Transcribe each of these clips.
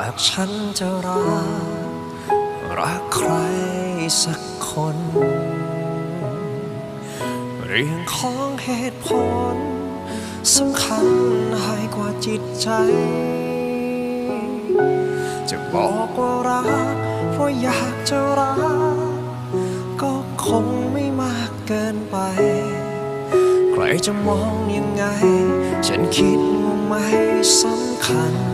ากฉันจะรัก รักใครสักคน เรื่องของเหตุผลสำคัญให้กว่าจิตใจ จะบอกว่ารัก เพราะอยากจะรัก ก็คงไม่มากเกินไป ใครจะมองยังไง ฉันคิดว่าไม่สำคัญ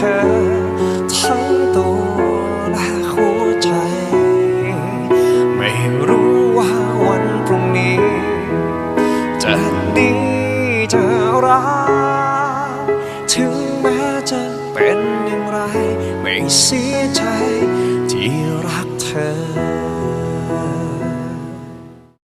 ธอ ทั้งตัวและหัวใจ ไม่รู้ว่าวันพรุ่งนี้ จะดีจะร้ายถึงแม้จะเป็นอย่างไร ไม่เสียใจที่รักเธอ